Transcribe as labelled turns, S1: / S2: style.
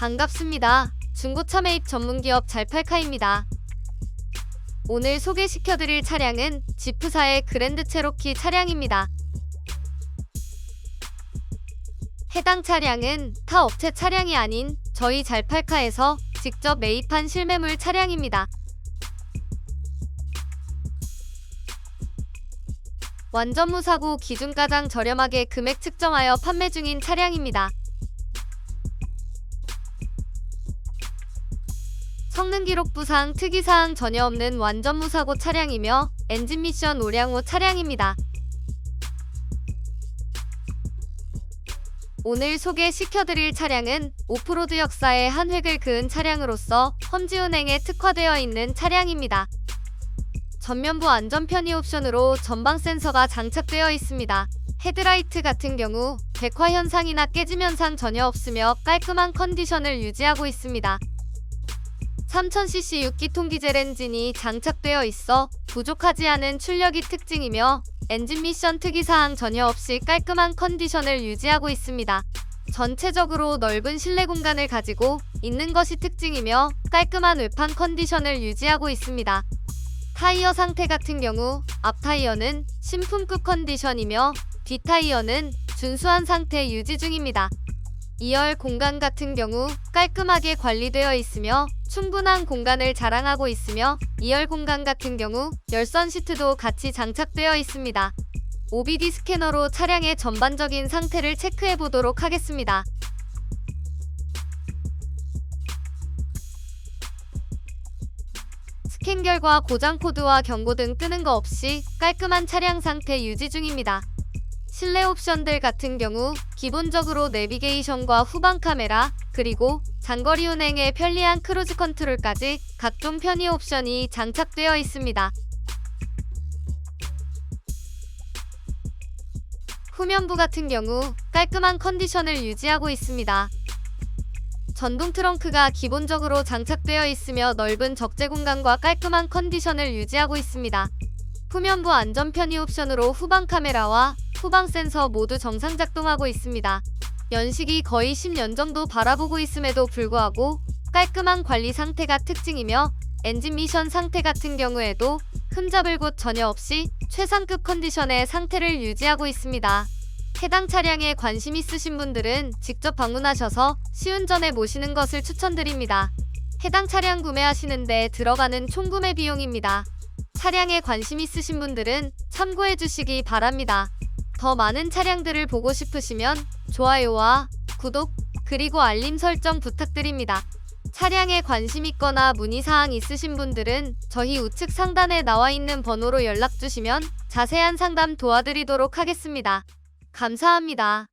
S1: 반갑습니다. 중고차 매입 전문기업 잘팔카입니다. 오늘 소개시켜드릴 차량은 지프사의 그랜드 체로키 차량입니다. 해당 차량은 타 업체 차량이 아닌 저희 잘팔카에서 직접 매입한 실매물 차량입니다. 완전 무사고 기준 가장 저렴하게 금액 측정하여 판매 중인 차량입니다. 성능 기록 부상 특이사항 전혀 없는 완전 무사고 차량이며 엔진 미션 오량 후 차량입니다. 오늘 소개시켜드릴 차량은 오프로드 역사의 한 획을 그은 차량으로서 험지운행에 특화되어 있는 차량입니다. 전면부 안전 편의 옵션으로 전방 센서가 장착되어 있습니다. 헤드라이트 같은 경우 백화 현상이나 깨짐 현상 전혀 없으며 깔끔한 컨디션을 유지하고 있습니다. 3000cc 6기통 디젤 엔진이 장착되어 있어 부족하지 않은 출력이 특징이며 엔진 미션 특이사항 전혀 없이 깔끔한 컨디션을 유지하고 있습니다. 전체적으로 넓은 실내 공간을 가지고 있는 것이 특징이며 깔끔한 외판 컨디션을 유지하고 있습니다. 타이어 상태 같은 경우 앞 타이어는 신품급 컨디션이며 뒷 타이어는 준수한 상태 유지 중입니다. 2열 공간 같은 경우 깔끔하게 관리되어 있으며 충분한 공간을 자랑하고 있으며 2열 공간 같은 경우 열선 시트도 같이 장착되어 있습니다. OBD 스캐너로 차량의 전반적인 상태를 체크해 보도록 하겠습니다. 스캔 결과 고장 코드와 경고 등 뜨는 거 없이 깔끔한 차량 상태 유지 중입니다. 실내 옵션들 같은 경우 기본적으로 내비게이션과 후방 카메라 그리고 장거리 운행에 편리한 크루즈 컨트롤까지 각종 편의 옵션이 장착되어 있습니다. 후면부 같은 경우 깔끔한 컨디션을 유지하고 있습니다. 전동 트렁크가 기본적으로 장착되어 있으며 넓은 적재 공간과 깔끔한 컨디션을 유지하고 있습니다. 후면부 안전 편의 옵션으로 후방 카메라와 후방 센서 모두 정상 작동하고 있습니다. 연식이 거의 10년 정도 바라보고 있음에도 불구하고 깔끔한 관리 상태가 특징이며 엔진 미션 상태 같은 경우에도 흠잡을 곳 전혀 없이 최상급 컨디션의 상태를 유지하고 있습니다. 해당 차량에 관심 있으신 분들은 직접 방문하셔서 시운전에 모시는 것을 추천드립니다. 해당 차량 구매하시는데 들어가는 총구매 비용입니다. 차량에 관심 있으신 분들은 참고해 주시기 바랍니다. 더 많은 차량들을 보고 싶으시면 좋아요와 구독 그리고 알림 설정 부탁드립니다. 차량에 관심 있거나 문의사항 있으신 분들은 저희 우측 상단에 나와 있는 번호로 연락 주시면 자세한 상담 도와드리도록 하겠습니다. 감사합니다.